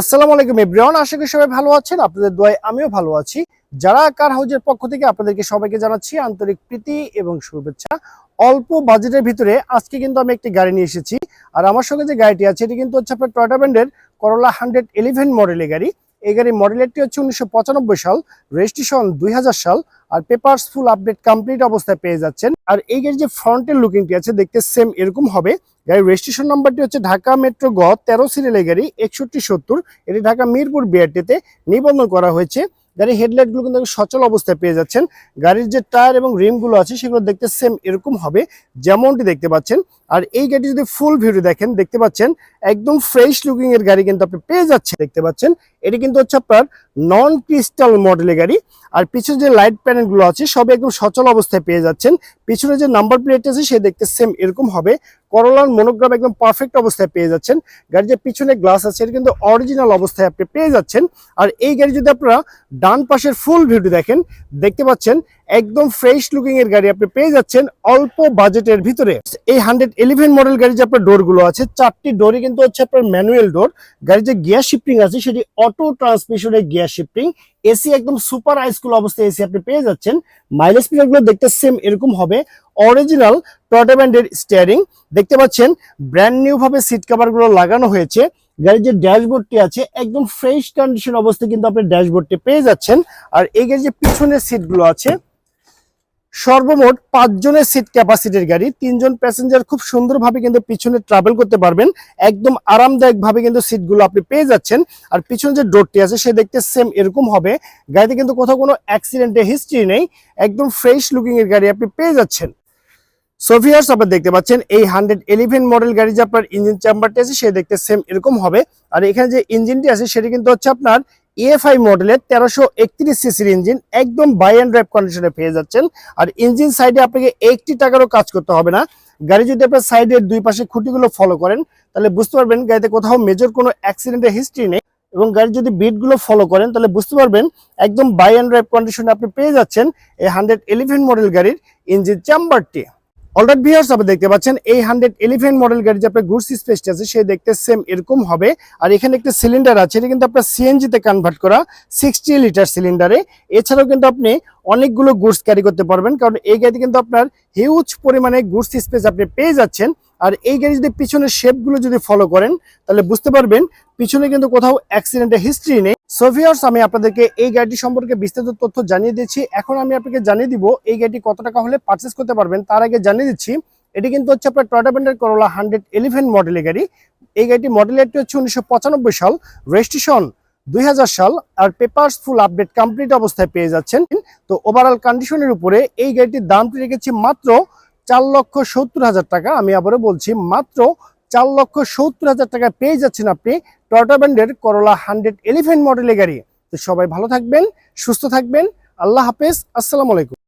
আসসালামু আলাইকুম এভরিওয়ান আশা করি সবাই ভালো আছেন। আপনাদের দোয়ায় আমিও ভালো আছি। যারা কার হাউজের পক্ষ থেকে আপনাদেরকে সবাইকে জানাচ্ছি আন্তরিক প্রীতি এবং শুভেচ্ছা। অল্প বাজেটের ভিতরে আজকে কিন্তু আমি একটি গাড়ি নিয়ে এসেছি। আর আমার সঙ্গে যে গাড়িটি আছে, এটি কিন্তু হচ্ছে আপনার টয়টা ব্র্যান্ডের করলা হান্ড্রেড ইলেভেন মডেলের গাড়ি। এই গাড়ির মডেল মডেলেরটি হচ্ছে উনিশশো পঁচানব্বই সাল রেজিস্ট্রেশন দুই হাজার সাল, আর পেপারস ফুল আপডেট কমপ্লিট অবস্থায় পেয়ে যাচ্ছেন। আর এই গাড়ির যে ফ্রন্টের লুকিংটি আছে, দেখতে সেম এরকম হবে। গাড়ির রেজিস্ট্রেশন নাম্বারটি হচ্ছে ঢাকা মেট্রো গ তেরো সিরিয়ালের গাড়ি, একষট্টি সত্তর। এটি ঢাকা মিরপুর বিআরটিতে নিবন্ধন করা হয়েছে। গাড়ির হেডলাইটগুলো কিন্তু সচল অবস্থায় পেয়ে যাচ্ছেন। গাড়ির যে টায়ার এবং রিমগুলো আছে, সেগুলো দেখতে সেম এরকম হবে, যেমনটি দেখতে পাচ্ছেন। আর এই গাড়ি যদি ফুল ভিডিও দেখেন, দেখতে পাচ্ছেন, একদম ফ্রেশ লুকিং এর গাড়ি কিন্তু আপনি পেয়ে যাচ্ছেন। দেখতে পাচ্ছেন, এটি কিন্তু হচ্ছে আপনার নন ক্রিস্টাল মডেলের গাড়ি। আর পিছনে যে লাইট প্যানেলগুলো আছে, সবই একদম সচল অবস্থায় পেয়ে যাচ্ছেন। পিছনে যে নাম্বার প্লেট আছে, সে দেখতে সেম এরকম হবে। করলার মনোগ্রাম একদম পারফেক্ট অবস্থায় পেয়ে যাচ্ছেন। গাড়ির যে পিছনে গ্লাস আছে, এটা কিন্তু অরিজিনাল অবস্থায় আপনি পেয়ে যাচ্ছেন। আর এই গাড়ি যদি আপনারা ডান পাশের ফুল ভিডিও দেখেন, দেখতে পাচ্ছেন একদম ফ্রেশ লুকিং এর গাড়ি আপনি পেয়ে যাচ্ছেন অল্প বাজেটের ভিতরে। এই হান্ড্রেড ইলেভেন মডেল গাড়ি যে আপনার ডোরগুলো আছে, চারটি ডোরই কিন্তু হচ্ছে আপনার ম্যানুয়াল ডোর গাড়ির যে গিয়ার শিফটিং আছে, সেটি অটো ট্রান্সমিশনের গিয়ার শিফটিং এসি একদম সুপার হাইস্কুল অবস্থায় এসি আপনি পেয়ে যাচ্ছেন। মাইলেজগুলো দেখতে সেম এরকম হবে। অরিজিনাল টয়টা স্টিয়ারিং দেখতে পাচ্ছেন ব্র্যান্ড নিউ ভাবে সিট কভারগুলো লাগানো হয়েছে। গাড়ির যে ড্যাশবোর্ডটি আছে, একদম ফ্রেশ কন্ডিশন অবস্থায় কিন্তু আপনি ড্যাশবোর্ডটি পেয়ে যাচ্ছেন। আর এই গাড়ির যে পিছনের সিটগুলো আছে সর্বমোট পাঁচজনের সিট ক্যাপাসিটির গাড়ি, তিনজন প্যাসেঞ্জার খুব সুন্দরভাবে কিন্তু পিছনে ট্রাভেল করতে পারবেন। একদম আরামদায়ক ভাবে কিন্তু সিটগুলো আপনি পেয়ে যাচ্ছেন। আর পিছনে যে ডোরটি আছে, সে দেখতে সেম এরকম হবে। গাড়িতে কিন্তু কোথাও কোনো অ্যাক্সিডেন্টের হিস্ট্রি নেই। একদম ফ্রেশ লুকিং এর গাড়ি আপনি পেয়ে যাচ্ছেন। সোফিয়ার্স আপনার দেখতে পাচ্ছেন, এই হান্ড্রেড ইলেভেন মডেল গাড়ি যে আপনার ইঞ্জিন চেম্বারটি আছে, সে দেখতে সেম এরকম হবে। আর এখানে যে ইঞ্জিনটি আছে, সেটি কিন্তু হচ্ছে আপনার ইএফআই মডেলের তেরোশো একত্রিশ সিসির ইঞ্জিন একদম বাই অ্যান্ড ড্রাইভ কন্ডিশনে পেয়ে যাচ্ছেন। আর ইঞ্জিন সাইডে আপনাকে একটি টাকারও কাজ করতে হবে না। গাড়ি যদি আপনার সাইডের দুই পাশে খুঁটিগুলো ফলো করেন, তাহলে বুঝতে পারবেন গাড়িতে কোথাও মেজর কোনো অ্যাক্সিডেন্টের হিস্ট্রি নেই। এবং গাড়ির যদি বিটগুলো ফলো করেন, তাহলে বুঝতে পারবেন একদম বাই অ্যান্ড ড্রাইভ কন্ডিশনে আপনি পেয়ে যাচ্ছেন এই হান্ড্রেড ইলেভেন মডেল গাড়ির ইঞ্জিন চেম্বারটি অলরেড ভিউয়ার্স আপনি দেখতে পাচ্ছেন এই হান্ড্রেড এলিফেন্ট মডেল গাড়ি যে আপনার গুডস স্পেসটা আছে সে দেখতে সেম এরকম হবে। আর এখানে একটা সিলিন্ডার আছে, এটা কিন্তু আপনার সিএনজিতে কনভার্ট করা সিক্সটি লিটার সিলিন্ডারে এছাড়াও কিন্তু আপনি অনেকগুলো গুডস ক্যারি করতে পারবেন, কারণ এই গাড়িতে কিন্তু আপনার হিউজ পরিমাণে গুডস স্পেস আপনি পেয়ে যাচ্ছেন। আর এই গাড়ি যদি পিছনের শেপগুলো যদি ফলো করেন, তাহলে বুঝতে পারবেন পিছনে কিন্তু কোথাও অ্যাক্সিডেন্টের হিস্ট্রি নেই। সোভিয়ার্স আমি আপনাদেরকে এই গাড়িটি সম্পর্কে বিস্তারিত তথ্য জানিয়ে দিচ্ছি। এখন আমি আপনাকে জানিয়ে দিব এই গাড়িটি কত টাকা হলে পারচেস করতে পারবেন। তার আগে জানিয়ে দিচ্ছি, এটি কিন্তু হচ্ছে আপনার টয়টা ব্র্যান্ডের করোলা হান্ড্রেড ইলেভেন মডেলের গাড়ি। এই গাড়িটি মডেল মডেলেরটি হচ্ছে উনিশশো পঁচানব্বই সাল। রেজিস্ট্রেশন দুই হাজার সাল আর পেপারস ফুল আপডেট কমপ্লিট অবস্থায় পেয়ে যাচ্ছেন। তো ওভারঅল কন্ডিশনের উপরে এই গাড়িটির দামটি রেখেছি মাত্র চার লক্ষ সত্তর হাজার টাকা, আমি আবারও বলছি, মাত্র চার লক্ষ সত্তর হাজার টাকা পেয়ে যাচ্ছেন আপনি টয়টা ব্যান্ডের করোলা হান্ড্রেড এলিফেন্ট মডেলের গাড়ি। তো সবাই ভালো থাকবেন, সুস্থ থাকবেন, আল্লাহ হাফেজ, আসসালামু আলাইকুম।